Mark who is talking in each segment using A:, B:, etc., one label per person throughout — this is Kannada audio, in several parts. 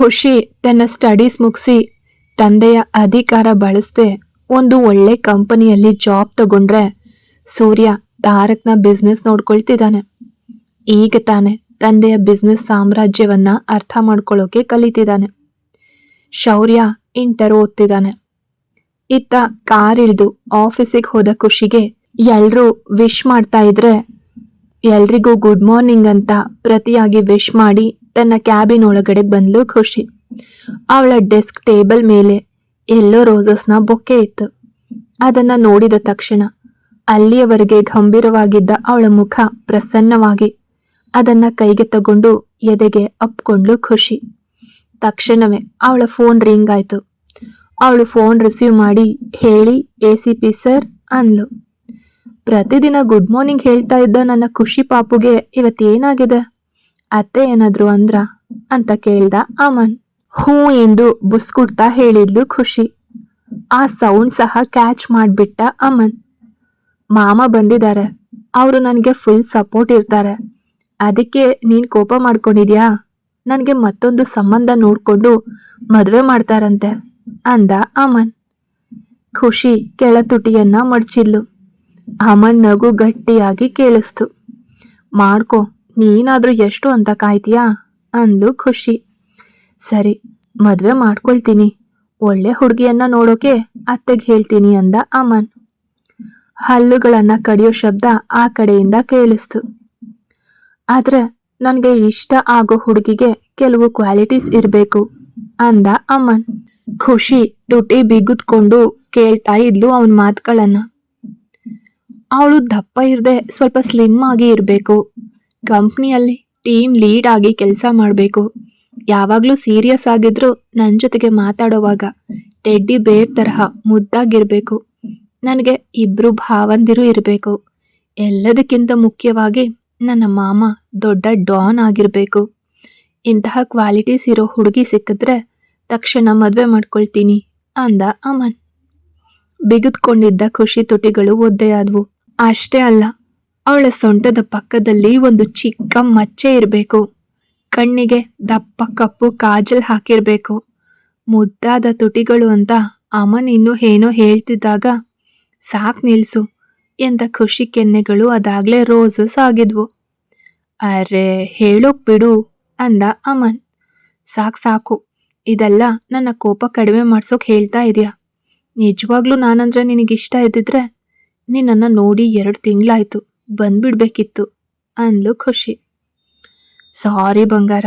A: ಖುಷಿ ತನ್ನ ಸ್ಟಡೀಸ್ ಮುಗಿಸಿ ತಂದೆಯ ಅಧಿಕಾರ ಬಳಸದೆ ಒಂದು ಒಳ್ಳೆ ಕಂಪನಿಯಲ್ಲಿ ಜಾಬ್ ತಗೊಂಡ್ರೆ ಸೂರ್ಯ ತಾರಕ್ನ ಬಿಸ್ನೆಸ್ ನೋಡ್ಕೊಳ್ತಿದ್ದಾನೆ. ಈಗ ತಾನೆ ತಂದೆಯ ಬಿಸ್ನೆಸ್ ಸಾಮ್ರಾಜ್ಯವನ್ನ ಅರ್ಥ ಮಾಡ್ಕೊಳ್ಳೋಕೆ ಕಲಿತಿದ್ದಾನೆ. ಶೌರ್ಯ ಇಂಟರ್ ಓದ್ತಿದ್ದಾನೆ. ಇತ್ತ ಕಾರ್ ಇಳಿದು ಆಫೀಸಿಗೆ ಹೋದ ಖುಷಿಗೆ ಎಲ್ರೂ ವಿಶ್ ಮಾಡ್ತಾ ಇದ್ರೆ ಎಲ್ರಿಗೂ ಗುಡ್ ಮಾರ್ನಿಂಗ್ ಅಂತ ಪ್ರತಿಯಾಗಿ ವಿಶ್ ಮಾಡಿ ತನ್ನ ಕ್ಯಾಬಿನ್ ಒಳಗಡೆ ಬಂದ್ಲು ಖುಷಿ. ಅವಳ ಡೆಸ್ಕ್ ಟೇಬಲ್ ಮೇಲೆ ಎಲ್ಲೋ ರೋಸಸ್ನ ಬೊಕ್ಕೆ ಇತ್ತು. ಅದನ್ನ ನೋಡಿದ ತಕ್ಷಣ ಅಲ್ಲಿಯವರೆಗೆ ಗಂಭೀರವಾಗಿದ್ದ ಅವಳ ಮುಖ ಪ್ರಸನ್ನವಾಗಿ ಅದನ್ನ ಕೈಗೆ ತಗೊಂಡು ಎದೆಗೆ ಅಪ್ಕೊಂಡ್ಲು ಖುಷಿ. ತಕ್ಷಣವೇ ಅವಳ ಫೋನ್ ರಿಂಗ್ ಆಯ್ತು. ಅವಳು ಫೋನ್ ರಿಸೀವ್ ಮಾಡಿ ಹೇಳಿ ಎ ಸಿ ಪಿ ಸರ್ ಅಂದ್ಲು. ಪ್ರತಿದಿನ ಗುಡ್ ಮಾರ್ನಿಂಗ್ ಹೇಳ್ತಾ ಇದ್ದ ನನ್ನ ಖುಷಿ ಪಾಪುಗೆ ಇವತ್ತೇನಾಗಿದೆ? ಅತ್ತೆ ಏನಾದ್ರು ಅಂದ್ರ? ಅಂತ ಕೇಳ್ದ ಅಮನ್. ಹೂ ಎಂದು ಬುಸ್ಕುಡ್ತಾ ಹೇಳಿದ್ಲು ಖುಷಿ. ಆ ಸೌಂಡ್ ಸಹ ಕ್ಯಾಚ್ ಮಾಡಿಬಿಟ್ಟ ಅಮನ್. ಮಾಮ ಬಂದಿದ್ದಾರೆ ಅವರು ನನಗೆ ಫುಲ್ ಸಪೋರ್ಟ್ ಇರ್ತಾರೆ. ಅದಕ್ಕೆ ನೀನ್ ಕೋಪ ಮಾಡ್ಕೊಂಡಿದ್ಯಾ? ನನಗೆ ಮತ್ತೊಂದು ಸಂಬಂಧ ನೋಡ್ಕೊಂಡು ಮದುವೆ ಮಾಡ್ತಾರಂತೆ, ಅಂದ ಅಮನ್. ಖುಷಿ ಕೆಳ ತುಟಿಯನ್ನ ಮಡ್ಚಿದ್ಲು. ಅಮನ್ ನಗು ಗಟ್ಟಿಯಾಗಿ ಕೇಳಿಸ್ತು. ಮಾಡ್ಕೊ ನೀನಾದ್ರೂ ಎಷ್ಟು ಅಂತ ಕಾಯ್ತೀಯಾ? ಅಂದ್ಲು ಖುಷಿ. ಸರಿ, ಮದುವೆ ಮಾಡ್ಕೊಳ್ತೀನಿ. ಒಳ್ಳೆ ಹುಡುಗಿಯನ್ನ ನೋಡೋಕೆ ಅತ್ತೆಗೆ ಹೇಳ್ತೀನಿ ಅಂದ ಅಮನ್. ಹಲ್ಲುಗಳನ್ನ ಕಡಿಯೋ ಶಬ್ದ ಆ ಕಡೆಯಿಂದ ಕೇಳಿಸ್ತು. ಆದ್ರೆ ನನಗೆ ಇಷ್ಟ ಆಗೋ ಹುಡುಗಿಗೆ ಕೆಲವು ಕ್ವಾಲಿಟೀಸ್ ಇರಬೇಕು ಅಂದ ಅಮನ್. ಖುಷಿ ತುಟಿ ಬಿಗುದ್ಕೊಂಡು ಕೇಳ್ತಾ ಇದ್ಲು ಅವನ ಮಾತುಗಳನ್ನ. ಅವಳು ದಪ್ಪ ಇರದೆ ಸ್ವಲ್ಪ ಸ್ಲಿಮ್ ಆಗಿ ಇರಬೇಕು. ಕಂಪ್ನಿಯಲ್ಲಿ ಟೀಮ್ ಲೀಡ್ ಆಗಿ ಕೆಲಸ ಮಾಡಬೇಕು. ಯಾವಾಗಲೂ ಸೀರಿಯಸ್ ಆಗಿದ್ರು ನನ್ನ ಜೊತೆಗೆ ಮಾತಾಡೋವಾಗ ಟೆಡ್ಡಿ ಬೇರ್ ತರಹ ಮುದ್ದಾಗಿರಬೇಕು. ನನಗೆ ಇಬ್ಬರು ಭಾವಂದಿರು ಇರಬೇಕು. ಎಲ್ಲದಕ್ಕಿಂತ ಮುಖ್ಯವಾಗಿ ನನ್ನ ಮಾಮ ದೊಡ್ಡ ಡಾನ್ ಆಗಿರಬೇಕು. ಇಂತಹ ಕ್ವಾಲಿಟೀಸ್ ಇರೋ ಹುಡುಗಿ ಸಿಕ್ಕಿದ್ರೆ ತಕ್ಷಣ ಮದುವೆ ಮಾಡ್ಕೊಳ್ತೀನಿ ಅಂದ ಅಮನ್. ಬಿಗಿದ್ಕೊಂಡಿದ್ದ ಖುಷಿ ತುಟಿಗಳು ಒದ್ದೆಯಾದವು. ಅಷ್ಟೇ ಅಲ್ಲ ಅವಳ ಸೊಂಟದ ಪಕ್ಕದಲ್ಲಿ ಒಂದು ಚಿಕ್ಕ ಮಚ್ಚೆ ಇರಬೇಕು. ಕಣ್ಣಿಗೆ ದಪ್ಪ ಕಪ್ಪು ಕಾಜಲ್ ಹಾಕಿರಬೇಕು. ಮುದ್ದಾದ ತುಟಿಗಳು ಅಂತ ಅಮನ್ ಇನ್ನೂ ಏನೋ ಹೇಳ್ತಿದ್ದಾಗ, ಸಾಕ್ ನಿಲ್ಸು ಎಂದ ಖುಷಿ ಕೆನ್ನೆಗಳು ಅದಾಗ್ಲೇ ರೋಸಸ್ ಆಗಿದ್ವು. ಅರೆ, ಹೇಳೋಕ್ ಬಿಡು ಅಂದ ಅಮನ್. ಸಾಕ್ ಸಾಕು, ಇದೆಲ್ಲ ನನ್ನ ಕೋಪ ಕಡಿಮೆ ಮಾಡ್ಸೋಕ್ ಹೇಳ್ತಾ ಇದೆಯಾ? ನಿಜವಾಗ್ಲೂ ನಾನಂದ್ರೆ ನಿನಗಿಷ್ಟ ಇದ್ದಿದ್ರೆ ನಿನ್ನನ್ನು ನೋಡಿ ಎರಡು ತಿಂಗಳಾಯ್ತು. ಬಂದ್ಬಿಡ್ಬೇಕಿತ್ತು ಅಂದ್ಲು ಖುಷಿ. ಸಾರಿ ಬಂಗಾರ,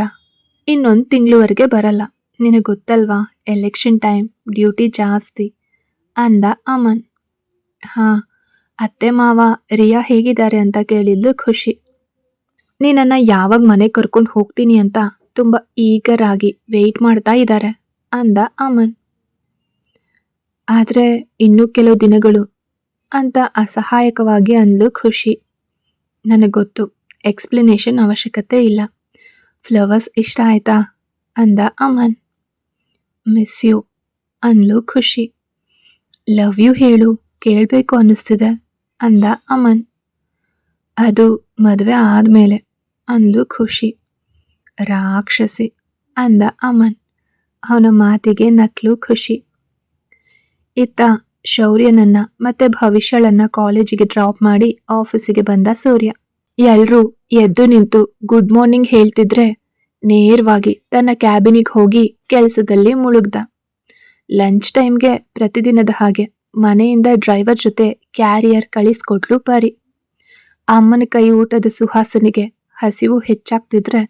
A: ಇನ್ನೊಂದು ತಿಂಗಳವರೆಗೆ ಬರಲ್ಲ. ನಿನಗೆ ಗೊತ್ತಲ್ವಾ, ಎಲೆಕ್ಷನ್ ಟೈಮ್, ಡ್ಯೂಟಿ ಜಾಸ್ತಿ ಅಂದ ಅಮನ್. ಹಾ, ಅತ್ತೆ ಮಾವ, ರಿಯಾ ಹೇಗಿದ್ದಾರೆ ಅಂತ ಕೇಳಿದ್ಲು ಖುಷಿ. ನೀನನ್ನ ಯಾವಾಗ ಮನೆ ಕರ್ಕೊಂಡು ಹೋಗ್ತೀನಿ ಅಂತ ತುಂಬ ಈಗರಾಗಿ ವೆಯ್ಟ್ ಮಾಡ್ತಾ ಇದ್ದಾರೆ ಅಂದ ಅಮನ್. ಆದ್ರೆ ಇನ್ನೂ ಕೆಲವು ದಿನಗಳು ಅಂತ ಅಸಹಾಯಕವಾಗಿ ಅಂದ್ಲು ಖುಷಿ. ನನಗೆ ಗೊತ್ತು ಎಕ್ಸ್ಪ್ಲನೇಷನ್ ಅವಶ್ಯಕತೆ ಇಲ್ಲ. ಫ್ಲವರ್ಸ್ ಇಷ್ಟ ಆಯ್ತಾ? ಅಂದ ಅಮನ್. ಮಿಸ್ ಯು ಅಂದ್ಲು ಖುಷಿ. ಲವ್ ಯು ಹೇಳು, ಕೇಳಬೇಕು ಅನ್ನಿಸ್ತಿದೆ, ಅಂದ ಅಮನ್. ಅದು ಮದುವೆ ಆದಮೇಲೆ ಅಂದ್ಲು ಖುಷಿ. ರಾಕ್ಷಸಿ, ಅಂದ ಅಮನ್. ಅವನ ಮಾತಿಗೆ ನಕ್ಲು ಖುಷಿ. ಇತ್ತ ಶೌರ್ಯನನ್ನ ಮತ್ತೆ ಭವಿಷ್ಯಳನ್ನ ಕಾಲೇಜಿಗೆ ಡ್ರಾಪ್ ಮಾಡಿ ಆಫೀಸಿಗೆ ಬಂದ ಸೂರ್ಯ. ಎಲ್ರೂ ಎದ್ದು ನಿಂತು ಗುಡ್ ಮಾರ್ನಿಂಗ್ ಹೇಳ್ತಿದ್ರೆ ನೇರವಾಗಿ ತನ್ನ ಕ್ಯಾಬಿನಿಗೆ ಹೋಗಿ ಕೆಲಸದಲ್ಲಿ ಮುಳುಗ್ದ. ಲಂಚ್ ಟೈಮ್ಗೆ ಪ್ರತಿದಿನದ ಹಾಗೆ ಮನೆಯಿಂದ ಡ್ರೈವರ್ ಜೊತೆ ಕ್ಯಾರಿಯರ್ ಕಳಿಸ್ಕೊಟ್ಲು ಪರಿ. ಅಮ್ಮನ ಕೈ ಊಟದ ಸುಹಾಸನಿಗೆ ಹಸಿವು ಹೆಚ್ಚಾಗ್ತಿದ್ರೆ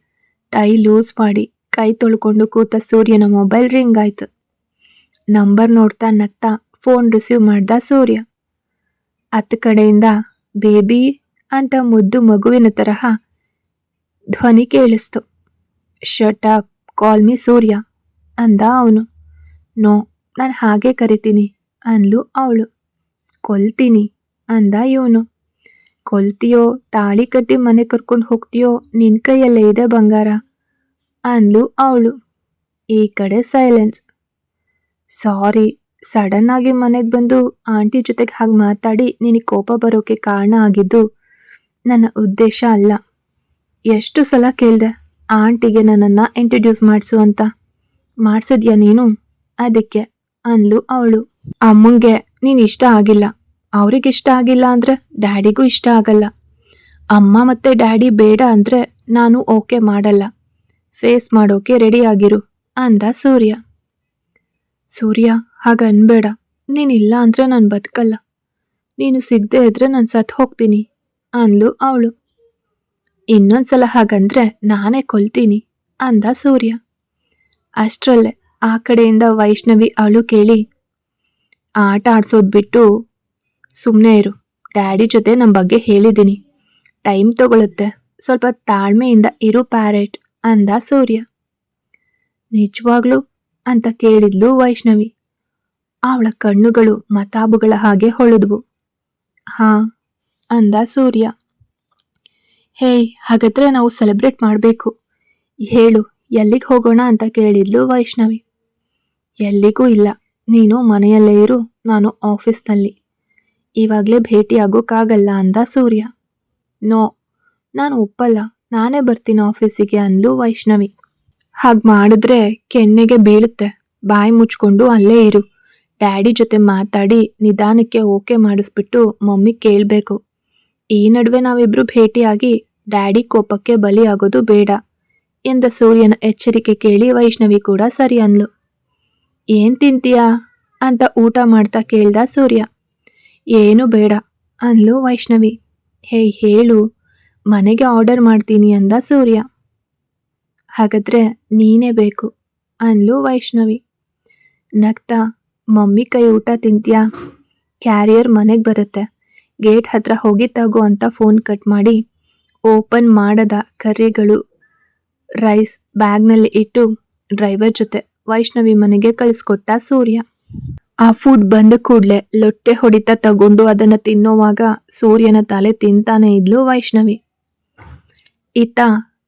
A: ಟೈ ಲೂಸ್ ಮಾಡಿ ಕೈ ತೊಳ್ಕೊಂಡು ಕೂತ ಸೂರ್ಯನ ಮೊಬೈಲ್ ರಿಂಗ್ ಆಯ್ತು. ನಂಬರ್ ನೋಡ್ತಾ ನಗ್ತಾ ಫೋನ್ ರಿಸೀವ್ ಮಾಡ್ದ ಸೂರ್ಯ. ಅತ್ತ ಕಡೆಯಿಂದ ಬೇಬಿ ಅಂತ ಮುದ್ದು ಮಗುವಿನ ತರಹ ಧ್ವನಿ ಕೇಳಿಸ್ತು. ಶಟ್ ಅಪ್ ಕಾಲ್ ಮಿ ಸೂರ್ಯ ಅಂದ ಅವನು. ನೋ, ನಾನು ಹಾಗೆ ಕರಿತೀನಿ ಅಂದ್ಲು ಅವಳು. ಕೊಲ್ತೀನಿ ಅಂದ ಇವನು. ಕೊಲ್ತೀಯೋ, ತಾಳಿ ಕಟ್ಟಿ ಮನೆ ಕರ್ಕೊಂಡು ಹೋಗ್ತೀಯೋ ನಿನ್ನ ಕೈಯಲ್ಲೇ ಇದೆ ಬಂಗಾರ ಅಂದ್ಲು ಅವಳು. ಈ ಕಡೆ ಸೈಲೆನ್ಸ್ ಸಾರಿ ಸಡನ್ ಆಗಿ ಮನೆಗೆ ಬಂದು ಆಂಟಿ ಜೊತೆಗೆ ಹಾಗೆ ಮಾತಾಡಿ ನಿನಗೆ ಕೋಪ ಬರೋಕೆ ಕಾರಣ ಆಗಿದ್ದು ನನ್ನ ಉದ್ದೇಶ ಅಲ್ಲ. ಎಷ್ಟು ಸಲ ಕೇಳಿದೆ, ಆಂಟಿಗೆ ನನ್ನನ್ನು ಇಂಟ್ರಡ್ಯೂಸ್ ಮಾಡಿಸು ಅಂತ. ಮಾಡಿಸಿದ್ಯಾ ನೀನು? ಅದಕ್ಕೆ, ಅಂದ್ಲು ಅವಳು. ಅಮ್ಮಂಗೆ ನೀನು ಇಷ್ಟ ಆಗಿಲ್ಲ. ಅವ್ರಿಗೆ ಇಷ್ಟ ಆಗಿಲ್ಲ ಅಂದ್ರೆ ಡ್ಯಾಡಿಗೂ ಇಷ್ಟ ಆಗಲ್ಲ. ಅಮ್ಮ ಮತ್ತೆ ಡ್ಯಾಡಿ ಬೇಡ ಅಂದ್ರೆ ನಾನು ಓಕೆ ಮಾಡಲ್ಲ. ಫೇಸ್ ಮಾಡೋಕೆ ರೆಡಿ ಆಗಿರು, ಅಂದ ಸೂರ್ಯ. ಸೂರ್ಯ, ಹಾಗ ಅನ್ಬೇಡ. ನೀನಿಲ್ಲ ಅಂದ್ರೆ ನಾನು ಬದುಕಲ್ಲ. ನೀನು ಸಿಗದೆ ಇದ್ರೆ ನಾನು ಸತ್ತು ಹೋಗ್ತೀನಿ, ಅಂದ್ಲು ಅವಳು. ಇನ್ನೊಂದ್ಸಲ ಹಾಗಂದ್ರೆ ನಾನೇ ಕೊಲ್ತೀನಿ, ಅಂದ ಸೂರ್ಯ. ಅಷ್ಟರಲ್ಲೇ ಆ ಕಡೆಯಿಂದ ವೈಷ್ಣವಿ ಅವಳು ಕೇಳಿ, ಆಟ ಆಡ್ಸೋದು ಬಿಟ್ಟು ಸುಮ್ಮನೆ ಇರು. ಡ್ಯಾಡಿ ಜೊತೆ ನಮ್ಮ ಬಗ್ಗೆ ಹೇಳಿದ್ದೀನಿ ಟೈಮ್ ತಗೊಳುತ್ತೆ. ಸ್ವಲ್ಪ ತಾಳ್ಮೆಯಿಂದ ಇರು, ಪ್ಯಾರೆಟ್, ಅಂದ ಸೂರ್ಯ. ನಿಜವಾಗ್ಲು ಅಂತ ಕೇಳಿದ್ಲು ವೈಷ್ಣವಿ. ಅವಳ ಕಣ್ಣುಗಳು ಮತಾಬುಗಳ ಹಾಗೆ ಹೊಳೆದ್ವು. ಹಾ, ಅಂದ ಸೂರ್ಯ. ಹೇಯ್, ಹಾಗಾದ್ರೆ ನಾವು ಸೆಲೆಬ್ರೇಟ್ ಮಾಡಬೇಕು. ಹೇಳು, ಎಲ್ಲಿಗೆ ಹೋಗೋಣ ಅಂತ ಕೇಳಿದ್ಲು ವೈಷ್ಣವಿ. ಎಲ್ಲಿಗೂ ಇಲ್ಲ, ನೀನು ಮನೆಯಲ್ಲೇ ಇರು, ನಾನು ಆಫೀಸ್ನಲ್ಲಿ. ಇವಾಗಲೇ ಭೇಟಿ ಆಗೋಕ್ಕಾಗಲ್ಲ ಅಂದ ಸೂರ್ಯ. ನೋ, ನಾನು ಒಪ್ಪಲ್ಲ, ನಾನೇ ಬರ್ತೀನಿ ಆಫೀಸಿಗೆ, ಅಂದ್ಲು ವೈಷ್ಣವಿ. ಹಾಗೆ ಮಾಡಿದ್ರೆ ಕೆನ್ನೆಗೆ ಬೀಳುತ್ತೆ. ಬಾಯಿ ಮುಚ್ಕೊಂಡು ಅಲ್ಲೇ ಇರು. ಡ್ಯಾಡಿ ಜೊತೆ ಮಾತಾಡಿ ನಿಧಾನಕ್ಕೆ ಓಕೆ ಮಾಡಿಸ್ಬಿಟ್ಟು ಮಮ್ಮಿ ಕೇಳಬೇಕು. ಈ ನಡುವೆ ನಾವಿಬ್ರು ಭೇಟಿಯಾಗಿ ಡ್ಯಾಡಿ ಕೋಪಕ್ಕೆ ಬಲಿಯಾಗೋದು ಬೇಡ ಎಂದ ಸೂರ್ಯನ ಎಚ್ಚರಿಕೆ ಕೇಳಿ ವೈಷ್ಣವಿ ಕೂಡ ಸರಿ ಅಂದ್ಲು. ಏನ್ ತಿಂತೀಯಾ? ಅಂತ ಊಟ ಮಾಡ್ತಾ ಕೇಳ್ದ ಸೂರ್ಯ. ಏನು ಬೇಡ ಅಂದ್ಲು ವೈಷ್ಣವಿ. ಹೇ, ಹೇಳು. ಮನೆಗೆ ಆರ್ಡರ್ ಮಾಡ್ತೀನಿ ಅಂದ ಸೂರ್ಯ. ಹಾಗಾದ್ರೆ ನೀನೇ ಬೇಕು ಅನ್ಲು ವೈಷ್ಣವಿ. ನಗ್ತಾ, ಮಮ್ಮಿ ಕೈ ಊಟ ತಿಂತೀಯಾ? ಕ್ಯಾರಿಯರ್ ಮನೆಗೆ ಬರುತ್ತೆ. ಗೇಟ್ ಹತ್ರ ಹೋಗಿ ತಗೋ ಅಂತ ಫೋನ್ ಕಟ್ ಮಾಡಿ ಓಪನ್ ಮಾಡದ ಕರ್ರಿಗಳು, ರೈಸ್ ಬ್ಯಾಗ್ನಲ್ಲಿ ಇಟ್ಟು ಡ್ರೈವರ್ ಜೊತೆ ವೈಷ್ಣವಿ ಮನೆಗೆ ಕಳಿಸ್ಕೊಟ್ಟ ಸೂರ್ಯ. ಆ ಫುಡ್ ಬಂದ ಕೂಡಲೇ ಲೊಟ್ಟೆ ಹೊಡಿತಾ ತಗೊಂಡು ಅದನ್ನ ತಿನ್ನೋವಾಗ ಸೂರ್ಯನ ತಲೆ ತಿಂತಾನೆ ಇದ್ಲು ವೈಷ್ಣವಿ. ಇತ್ತ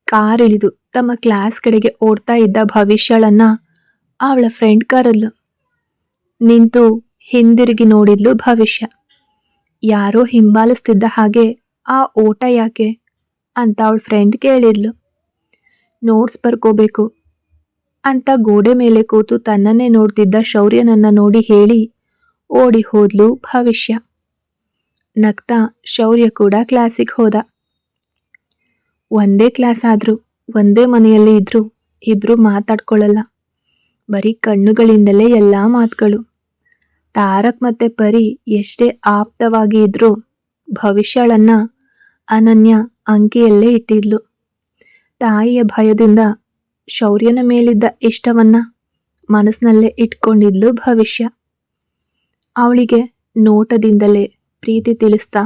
A: ಕಾರ್ ಇಳಿದು ತಮ್ಮ ಕ್ಲಾಸ್ ಕಡೆಗೆ ಓಡ್ತಾ ಇದ್ದ ಭವಿಷ್ಯಳನ್ನ ಅವಳ ಫ್ರೆಂಡ್ ಕರೆದ್ಲು. ನಿಂತು ಹಿಂದಿರುಗಿ ನೋಡಿದ್ಲು ಭವಿಷ್ಯ. ಯಾರೋ ಹಿಂಬಾಲಿಸ್ತಿದ್ದ ಹಾಗೆ ಆ ಓಟ ಯಾಕೆ ಅಂತ ಅವಳ ಫ್ರೆಂಡ್ ಕೇಳಿದ್ಲು. ನೋಟ್ಸ್ ಬರ್ಕೋಬೇಕು ಅಂತ ಗೋಡೆ ಮೇಲೆ ಕೂತು ತನ್ನನ್ನೇ ನೋಡ್ತಿದ್ದ ಶೌರ್ಯನನ್ನ ನೋಡಿ ಹೇಳಿ ಓಡಿ ಹೋದ್ಲು ಭವಿಷ್ಯ. ನಗ್ತಾ ಶೌರ್ಯ ಕೂಡ ಕ್ಲಾಸಿಗೆ ಹೋದ. ಒಂದೇ ಕ್ಲಾಸ್ ಆದ್ರು ಒಂದೇ ಮನೆಯಲ್ಲಿ ಇದ್ರು, ಇಬ್ರು ಮಾತಾಡ್ಕೊಳ್ಳಲ್ಲ ಬರೀ ಕಣ್ಣುಗಳಿಂದಲೇ ಎಲ್ಲ ಮಾತುಗಳು. ತಾರಕ್ ಮತ್ತೆ ಪರಿ ಎಷ್ಟೇ ಆಪ್ತವಾಗಿ ಇದ್ರು ಭವಿಷ್ಯಳನ್ನ ಅನನ್ಯ ಅಂಕಿಯಲ್ಲೇ ಇಟ್ಟಿದ್ಲು. ತಾಯಿಯ ಭಯದಿಂದ ಶೌರ್ಯನ ಮೇಲಿದ್ದ ಇಷ್ಟವನ್ನ ಮನಸ್ಸಿನಲ್ಲೇ ಇಟ್ಕೊಂಡಿದ್ಲು ಭವಿಷ್ಯ. ಅವಳಿಗೆ ನೋಟದಿಂದಲೇ ಪ್ರೀತಿ ತಿಳಿಸ್ತಾ,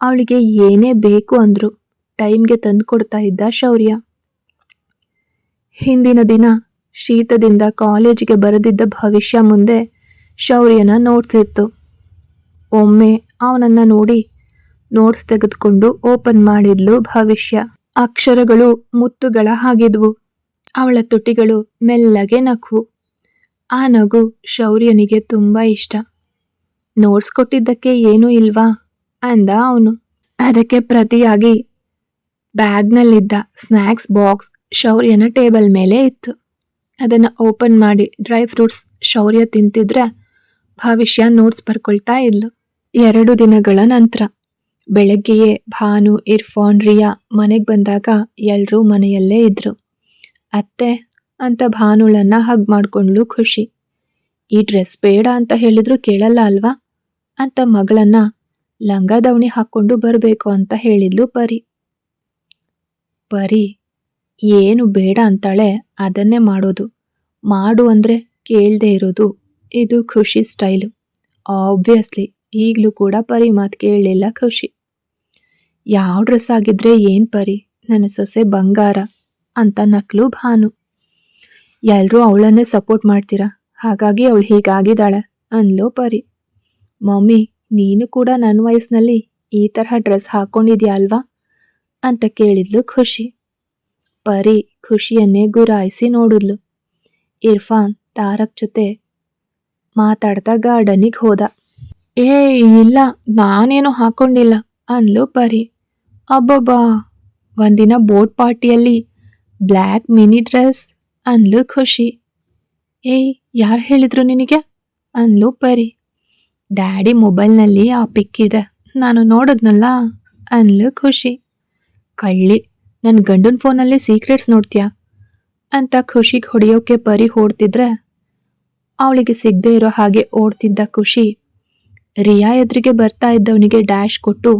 A: ಅವಳಿಗೆ ಏನೇ ಬೇಕು ಅಂದ್ರು ಟೈಮ್ಗೆ ತಂದು ಕೊಡ್ತಾ ಇದ್ದ ಶೌರ್ಯ. ಹಿಂದಿನ ದಿನ ಶೀತದಿಂದ ಕಾಲೇಜಿಗೆ ಬರೆದಿದ್ದ ಭವಿಷ್ಯ ಮುಂದೆ ಶೌರ್ಯನ ನೋಟ್ಸ್ ಇತ್ತು. ಒಮ್ಮೆ ಅವನನ್ನ ನೋಡಿ ನೋಟ್ಸ್ ತೆಗೆದುಕೊಂಡು ಓಪನ್ ಮಾಡಿದ್ಲು ಭವಿಷ್ಯ. ಅಕ್ಷರಗಳು ಮುತ್ತುಗಳ ಹಾಗಿದ್ವು. ಅವಳ ತುಟಿಗಳು ಮೆಲ್ಲಗೆ ನಕ್ವು ಆ ನಗು ಶೌರ್ಯನಿಗೆ ತುಂಬ ಇಷ್ಟ. ನೋಟ್ಸ್ ಕೊಟ್ಟಿದ್ದಕ್ಕೆ ಏನೂ ಇಲ್ವಾ ಅಂದ ಅವನು. ಅದಕ್ಕೆ ಪ್ರತಿಯಾಗಿ ಬ್ಯಾಗ್ನಲ್ಲಿದ್ದ ಸ್ನ್ಯಾಕ್ಸ್ ಬಾಕ್ಸ್ ಶೌರ್ಯನ ಟೇಬಲ್ ಮೇಲೆ ಇತ್ತು. ಅದನ್ನು ಓಪನ್ ಮಾಡಿ ಡ್ರೈ ಫ್ರೂಟ್ಸ್ ಶೌರ್ಯ ತಿಂತಿದ್ರೆ ಭವಿಷ್ಯ ನೋಟ್ಸ್ ಬರ್ಕೊಳ್ತಾ ಇದ್ಲು. ಎರಡು ದಿನಗಳ ನಂತರ ಬೆಳಗ್ಗೆಯೇ ಭಾನು, ಇರ್ಫಾನ್, ರಿಯಾ ಮನೆಗೆ ಬಂದಾಗ ಎಲ್ಲರೂ ಮನೆಯಲ್ಲೇ ಇದ್ರು. ಅತ್ತೆ ಅಂತ ಭಾನುಳನ್ನ ಹಗ್ ಮಾಡ್ಕೊಂಡ್ಲು ಖುಷಿ. ಈ ಡ್ರೆಸ್ ಬೇಡ ಅಂತ ಹೇಳಿದ್ರು ಕೇಳಲ್ಲ ಅಲ್ವಾ? ಅಂತ ಮಗಳನ್ನ ಲಂಗ ದವಣಿ ಹಾಕ್ಕೊಂಡು ಬರಬೇಕು ಅಂತ ಹೇಳಿದ್ಲು ಪರಿ. ಪರಿ ಏನು ಬೇಡ ಅಂತಾಳೆ ಅದನ್ನೇ ಮಾಡೋದು. ಮಾಡು ಅಂದರೆ ಕೇಳದೆ ಇರೋದು. ಇದು ಖುಷಿ ಸ್ಟೈಲು. ಆಬ್ವಿಯಸ್ಲಿ ಈಗಲೂ ಕೂಡ ಪರಿ ಮಾತು ಕೇಳಲಿಲ್ಲ ಖುಷಿ. ಯಾವ ಡ್ರೆಸ್ ಆಗಿದ್ರೆ ಏನು ಪರಿ? ನನ್ನ ಸೊಸೆ ಬಂಗಾರ ಅಂತ ನಕ್ಲು ಭಾನು. ಎಲ್ಲರೂ ಅವಳನ್ನೇ ಸಪೋರ್ಟ್ ಮಾಡ್ತೀರಾ? ಹಾಗಾಗಿ ಅವಳು ಹೀಗಾಗಿದ್ದಾಳೆ ಅನ್ಲೋ ಪರಿ. ಮಮ್ಮಿ, ನೀನು ಕೂಡ ನನ್ನ ವಯಸ್ಸಿನಲ್ಲಿ ಈ ತರಹ ಡ್ರೆಸ್ ಹಾಕೊಂಡಿದ್ಯಾ ಅಲ್ವಾ? ಅಂತ ಕೇಳಿದ್ಲು ಖುಷಿ. ಪರಿ ಖುಷಿಯನ್ನೇ ಗುರಾಯಿಸಿ ನೋಡಿದ್ಲು. ಇರ್ಫಾನ್ ತಾರಕ್ ಜೊತೆ ಮಾತಾಡ್ತಾ ಗಾರ್ಡನಿಗೆ ಹೋದ. ಏ ಇಲ್ಲ, ನಾನೇನು ಹಾಕೊಂಡಿಲ್ಲ, ಅಂದ್ಲು ಪರಿ. ಅಬ್ಬಬ್ಬಾ, ಒಂದಿನ ಬೋಟ್ ಪಾರ್ಟಿಯಲ್ಲಿ ಬ್ಲ್ಯಾಕ್ ಮಿನಿ ಡ್ರೆಸ್, ಅಂದ್ಲು ಖುಷಿ. ಏಯ್, ಯಾರು ಹೇಳಿದ್ರು ನಿನಗೆ? ಅಂದ್ಲು ಪರಿ. ಡ್ಯಾಡಿ ಮೊಬೈಲ್ನಲ್ಲಿ ಆ ಪಿಕ್ ಇದೆ, ನಾನು ನೋಡಿದ್ನಲ್ಲ, ಅಂದ್ಲು ಖುಷಿ. ಕಳ್ಳಿ ನನ್ನ ಗಂಡನ ಫೋನಲ್ಲಿ ಸೀಕ್ರೆಟ್ಸ್ ನೋಡ್ತೀಯಾ? ಅಂತ ಖುಷಿಗೆ ಹೊಡೆಯೋಕೆ ಪರಿ ಓಡ್ತಿದ್ರೆ ಅವಳಿಗೆ ಸಿಗದೆ ಇರೋ ಹಾಗೆ ಓಡ್ತಿದ್ದ ಖುಷಿ ರಿಯಾ ಎದುರಿಗೆ ಬರ್ತಾ ಇದ್ದವನಿಗೆ ಡ್ಯಾಶ್ ಕೊಟ್ಟು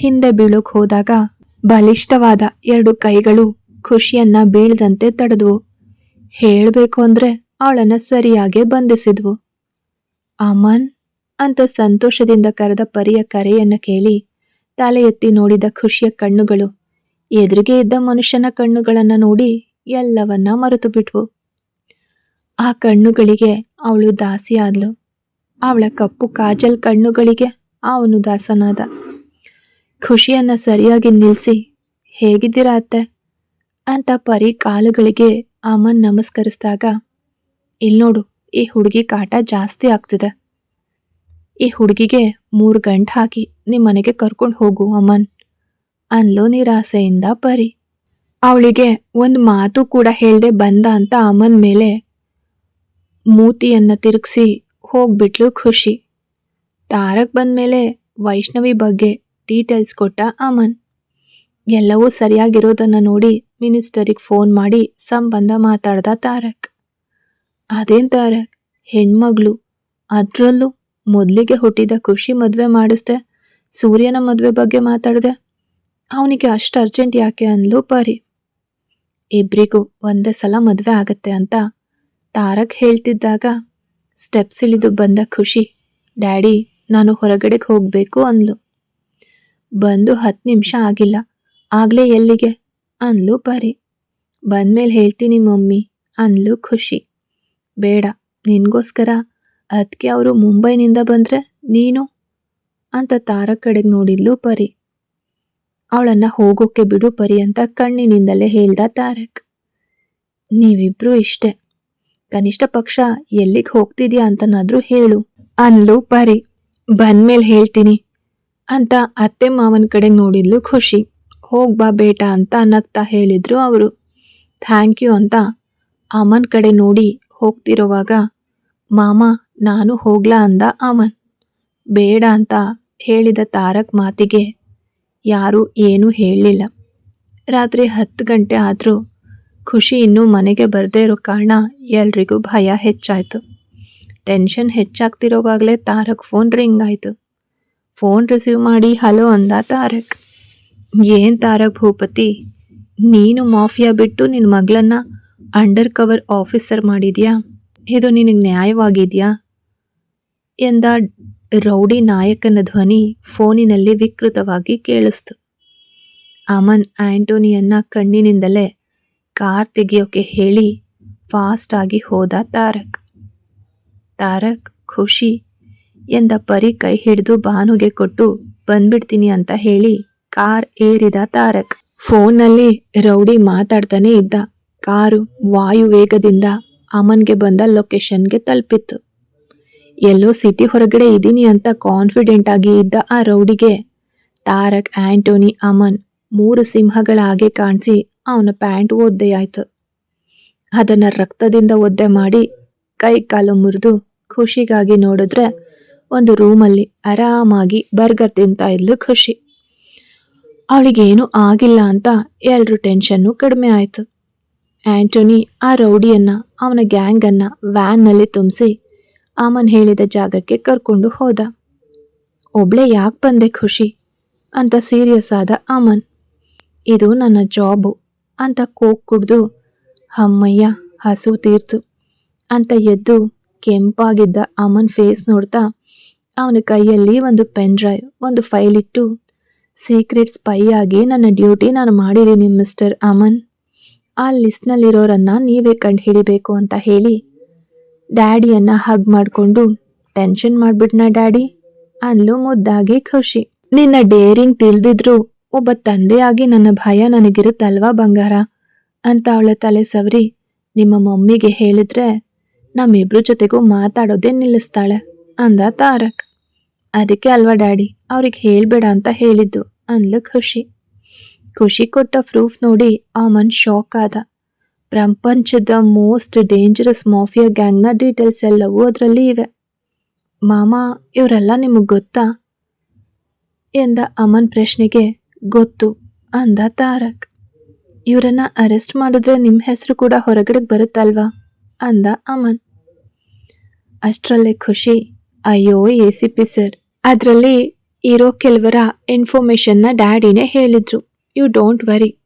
A: ಹಿಂದೆ ಬೀಳೋಕ್ ಹೋದಾಗ ಬಲಿಷ್ಠವಾದ ಎರಡು ಕೈಗಳು ಖುಷಿಯನ್ನ ಬೀಳದಂತೆ ತಡೆದ್ವು. ಹೇಳಬೇಕು ಅಂದ್ರೆ ಅವಳನ್ನ ಸರಿಯಾಗಿ ಬಂಧಿಸಿದ್ವು. ಅಮನ್ ಅಂತ ಸಂತೋಷದಿಂದ ಕರೆದ ಪರಿಯ ಕರೆಯನ್ನು ಕೇಳಿ ತಲೆ ಎತ್ತಿ ನೋಡಿದ ಖುಷಿಯ ಕಣ್ಣುಗಳು ಎದುರಿಗೆ ಇದ್ದ ಮನುಷ್ಯನ ಕಣ್ಣುಗಳನ್ನ ನೋಡಿ ಎಲ್ಲವನ್ನ ಮರೆತು ಬಿಟ್ವು ಆ ಕಣ್ಣುಗಳಿಗೆ ಅವಳು ದಾಸಿಯಾದ್ಲು ಅವಳ ಕಪ್ಪು ಕಾಜಲ್ ಕಣ್ಣುಗಳಿಗೆ ಅವನು ದಾಸನಾದ. ಖುಷಿಯನ್ನ ಸರಿಯಾಗಿ ನಿಲ್ಲಿಸಿ ಹೇಗಿದ್ದೀರಾ ಅತ್ತೆ? ಅಂತ ಪರಿ ಕಾಲುಗಳಿಗೆ ಅಮನ್ ನಮಸ್ಕರಿಸಿದಾಗ ಇಲ್ಲಿ ನೋಡು, ಈ ಹುಡುಗಿ ಕಾಟ ಜಾಸ್ತಿ ಆಗ್ತಿದೆ. ಈ ಹುಡುಗಿಗೆ ಮೂರು ಗಂಟೆ ಹಾಕಿ ನಿಮ್ಮ ಮನೆಗೆ ಕರ್ಕೊಂಡು ಹೋಗು ಅಮನ್. ಅನ್ಲೋ ನಿರಾಸೆಯಿಂದ ಪರಿ. ಅವಳಿಗೆ ಒಂದು ಮಾತು ಕೂಡ ಹೇಳ್ದೆ ಬಂದ ಅಂತ ಅಮನ್ ಮೇಲೆ ಮೂತಿಯನ್ನ ತಿರುಗಿಸಿ ಹೋಗ್ಬಿಟ್ಲು ಖುಷಿ. ತಾರಕ್ ಬಂದ್ಮೇಲೆ ವೈಷ್ಣವಿ ಬಗ್ಗೆ ಡೀಟೇಲ್ಸ್ ಕೊಟ್ಟ ಅಮನ್. ಎಲ್ಲವೂ ಸರಿಯಾಗಿರೋದನ್ನ ನೋಡಿ ಮಿನಿಸ್ಟರಿಗೆ ಫೋನ್ ಮಾಡಿ ಸಂಬಂಧ ಮಾತಾಡ್ದ ತಾರಕ್. ಅದೇನು ತಾರಕ್, ಹೆಣ್ಮಗಳು, ಅದ್ರಲ್ಲೂ ಮೊದಲಿಗೆ ಹುಟ್ಟಿದ ಖುಷಿ ಮದುವೆ ಮಾಡಿಸ್ದೆ, ಸೂರ್ಯನ ಮದುವೆ ಬಗ್ಗೆ ಮಾತಾಡ್ದೆ? ಅವನಿಗೆ ಅಷ್ಟು ಅರ್ಜೆಂಟ್ ಯಾಕೆ ಅಂದ್ಲು? ಪರಿ ಇಬ್ಬರಿಗೂ ಒಂದೇ ಸಲ ಮದುವೆ ಆಗತ್ತೆ ಅಂತ ತಾರಕ್ ಹೇಳ್ತಿದ್ದಾಗ ಸ್ಟೆಪ್ಸ್ ಇಳಿದು ಬಂದ ಖುಷಿ. ಡ್ಯಾಡಿ, ನಾನು ಹೊರಗಡೆಗೆ ಹೋಗಬೇಕು ಅಂದ್ಲು. ಬಂದು ಹತ್ತು ನಿಮಿಷ ಆಗಿಲ್ಲ. ಆಗಲೇ ಎಲ್ಲಿಗೆ? ಅಂದ್ಲು ಪರಿ ಬಂದ್ಮೇಲೆ ಹೇಳ್ತೀನಿ ಮಮ್ಮಿ ಅಂದ್ಲು ಖುಷಿ. ಬೇಡ, ನಿನಗೋಸ್ಕರ ಅದಕ್ಕೆ ಅವರು ಮುಂಬೈನಿಂದ ಬಂದರೆ ನೀನು? ಅಂತ ತಾರಕ್ ಕಡೆಗೆ ನೋಡಿದ್ಲು ಪರಿ ಅವಳನ್ನ ಹೋಗೋಕೆ ಬಿಡು ಪರಿ ಅಂತ ಕಣ್ಣಿನಿಂದಲೇ ಹೇಳ್ದ ತಾರಕ್. ನೀವಿಬ್ರು ಇಷ್ಟೆ. ಕನಿಷ್ಠ ಪಕ್ಷ ಎಲ್ಲಿಗೆ ಹೋಗ್ತಿದ್ಯಾ ಅಂತನಾದ್ರೂ ಹೇಳು. ಅನ್ಲು ಪರಿ. ಬಂದ್ಮೇಲೆ ಹೇಳ್ತೀನಿ ಅಂತ ಅತ್ತೆ ಮಾವನ ಕಡೆ ನೋಡಿದ್ಲು ಖುಷಿ. ಹೋಗ್ಬಾ ಬೇಟ ಅಂತ ನಗ್ತಾ ಹೇಳಿದ್ರು ಅವರು. ಥ್ಯಾಂಕ್ ಯು ಅಂತ ಅಮನ್ ಕಡೆ ನೋಡಿ ಹೋಗ್ತಿರುವಾಗ, ಮಾಮ, ನಾನು ಹೋಗ್ಲಾ ಅಂದ ಅಮನ್. ಬೇಡ ಅಂತ ಹೇಳಿದ ತಾರಕ್ ಮಾತಿಗೆ ಯಾರೂ ಏನೂ ಹೇಳಲಿಲ್ಲ. ರಾತ್ರಿ ಹತ್ತು ಗಂಟೆ ಆದರೂ ಖುಷಿ ಇನ್ನೂ ಮನೆಗೆ ಬರದೇ ಇರೋ ಕಾರಣ ಎಲ್ರಿಗೂ ಭಯ ಹೆಚ್ಚಾಯಿತು. ಟೆನ್ಷನ್ ಹೆಚ್ಚಾಗ್ತಿರೋವಾಗಲೇ ತಾರಕ್ ಫೋನ್ ರಿಂಗ್ ಆಯಿತು. ಫೋನ್ ರಿಸೀವ್ ಮಾಡಿ, ಹಲೋ ಅಂದ ತಾರಕ್. ಏನು ತಾರಕ್ ಭೂಪತಿ? ನೀನು ಮಾಫಿಯಾ ಬಿಟ್ಟು ನಿನ್ನ ಮಗಳನ್ನು ಅಂಡರ್ ಕವರ್ ಆಫೀಸರ್ ಮಾಡಿದ್ಯಾ? ಇದು ನಿನಗೆ ನ್ಯಾಯವಾಗಿದೆಯಾ? ಎಂದ ರೌಡಿ ನಾಯಕನ ಧ್ವನಿ ಫೋನಿನಲ್ಲಿ ವಿಕೃತವಾಗಿ ಕೇಳಿಸ್ತು. ಅಮನ್ ಆಂಟೋನಿಯನ್ನ ಕಣ್ಣಿನಿಂದಲೇ ಕಾರ್ ತೆಗೆಯೋಕೆ ಹೇಳಿ ಫಾಸ್ಟ್ ಆಗಿ ಹೋದ ತಾರಕ್. ತಾರಕ್, ಖುಷಿ ಎಂದ ಪರಿ ಕೈ ಹಿಡಿದು ಬಾನುಗೆ ಕೊಟ್ಟು, ಬಂದ್ಬಿಡ್ತೀನಿ ಅಂತ ಹೇಳಿ ಕಾರ್ ಏರಿದ ತಾರಕ್. ಫೋನ್ನಲ್ಲಿ ರೌಡಿ ಮಾತಾಡ್ತಾನೆ ಇದ್ದ. ಕಾರು ವಾಯುವೇಗದಿಂದ ಅಮನ್ಗೆ ಬಂದ ಲೊಕೇಶನ್ಗೆ ತಲುಪಿತ್ತು. ಎಲ್ಲೋ ಸಿಟಿ ಹೊರಗಡೆ ಇದ್ದೀನಿ ಅಂತ ಕಾನ್ಫಿಡೆಂಟ್ ಆಗಿ ಇದ್ದ ಆ ರೌಡಿಗೆ. ತಾರಕ್, ಆಂಟೋನಿ, ಅಮನ್ ಮೂರು ಸಿಂಹಗಳ ಹಾಗೆ ಕಾಣಿಸಿ ಅವನ ಪ್ಯಾಂಟ್ ಒದ್ದೆಯಾಯಿತು ಅದನ್ನ ರಕ್ತದಿಂದ ಒದ್ದೆ ಮಾಡಿ ಕೈ ಕಾಲು ಮುರಿದು ಖುಷಿಗಾಗಿ ನೋಡಿದ್ರೆ ಒಂದು ರೂಮಲ್ಲಿ ಆರಾಮಾಗಿ ಬರ್ಗರ್ ತಿಂತಾ ಇದ್ಲು ಖುಷಿ. ಅವಳಿಗೇನು ಆಗಿಲ್ಲ ಅಂತ ಎಲ್ಲರೂ ಟೆನ್ಷನ್ನು ಕಡಿಮೆ ಆಯಿತು. ಆಂಟೋನಿ ಆ ರೌಡಿಯನ್ನ ಅವನ ಗ್ಯಾಂಗನ್ನು ವ್ಯಾನ್ನಲ್ಲಿ ತುಂಬಿಸಿ ಅಮನ್ ಹೇಳಿದ ಜಾಗಕ್ಕೆ ಕರ್ಕೊಂಡು ಹೋದ. ಒಬ್ಳೆ ಯಾಕೆ ಬಂದೆ ಖುಷಿ? ಅಂತ ಸೀರಿಯಸ್ ಆದ ಅಮನ್ ಇದು ನನ್ನ ಜಾಬು ಅಂತ ಕೋಕ್ ಕುಡ್ದು ಅಮ್ಮಯ್ಯ ಹಸು ತೀರ್ತು ಅಂತ ಎದ್ದು ಕೆಂಪಾಗಿದ್ದ ಅಮನ್ ಫೇಸ್ ನೋಡ್ತಾ, ಅವನ ಕೈಯಲ್ಲಿ ಒಂದು ಪೆನ್ ಡ್ರೈವ್ ಒಂದು ಫೈಲ್ ಇಟ್ಟು ಸೀಕ್ರೆಟ್ ಸ್ಪೈ ಆಗಿ ನನ್ನ ಡ್ಯೂಟಿ ನಾನು ಮಾಡಿದ್ದೀನಿ ಮಿಸ್ಟರ್ ಅಮನ್ ಆ ಲಿಸ್ಟ್ನಲ್ಲಿರೋರನ್ನು ನೀವೇ ಕಂಡು ಹಿಡಿಬೇಕು ಅಂತ ಹೇಳಿ ಡ್ಯಾಡಿಯನ್ನ ಹಗ್ ಮಾಡಿಕೊಂಡು ಟೆನ್ಷನ್ ಮಾಡ್ಬಿಟ್ನಾ ಡ್ಯಾಡಿ. ಅಂದ್ಲು ಮುದ್ದಾಗಿ ಖುಷಿ. ನಿನ್ನ ಡೇರಿಂಗ್ ತಿಳಿದಿದ್ರು ಒಬ್ಬ ತಂದೆಯಾಗಿ ನನ್ನ ಭಯ ನನಗಿರುತ್ತಲ್ವಾ ಬಂಗಾರ? ಅಂತ ಅವಳ ತಲೆ ಸವರಿ ನಿಮ್ಮ ಮಮ್ಮಿಗೆ ಹೇಳಿದ್ರೆ ನಮ್ಮಿಬ್ರು ಜೊತೆಗೂ ಮಾತಾಡೋದೇ ನಿಲ್ಲಿಸ್ತಾಳೆ ಅಂದ ತಾರಕ್. ಅದಕ್ಕೆ ಅಲ್ವಾ ಡ್ಯಾಡಿ, ಅವ್ರಿಗೆ ಹೇಳ್ಬೇಡ ಅಂತ ಹೇಳಿದ್ದು ಅಂದ್ಲು ಖುಷಿ. ಖುಷಿ ಕೊಟ್ಟ ಪ್ರೂಫ್ ನೋಡಿ ಆ ಮನ್ ಶಾಕ್ ಆದ. ಪ್ರಪಂಚದ ಮೋಸ್ಟ್ ಡೇಂಜರಸ್ ಮಾಫಿಯಾ ಗ್ಯಾಂಗ್ನ ಡೀಟೇಲ್ಸ್ ಎಲ್ಲವೂ ಅದರಲ್ಲಿ ಇವೆ. ಮಾಮ, ಇವರೆಲ್ಲ ನಿಮಗೆ ಗೊತ್ತಾ? ಎಂದ ಅಮನ್ ಪ್ರಶ್ನೆಗೆ, ಗೊತ್ತು, ಅಂದ ತಾರಕ್. ಇವರನ್ನ ಅರೆಸ್ಟ್ ಮಾಡಿದ್ರೆ ನಿಮ್ಮ ಹೆಸರು ಕೂಡ ಹೊರಗಡೆ ಬರುತ್ತಲ್ವಾ? ಅಂದ ಅಮನ್. ಅಷ್ಟರಲ್ಲೇ ಖುಷಿ. ಅಯ್ಯೋ, ಎ ಸಿ ಪಿ ಸರ್. ಅದರಲ್ಲಿ ಇರೋ ಕೆಲವರ ಇನ್ಫಾರ್ಮೇಷನ್ನ ಡ್ಯಾಡಿನೇ ಹೇಳಿದ್ರು. You don't worry.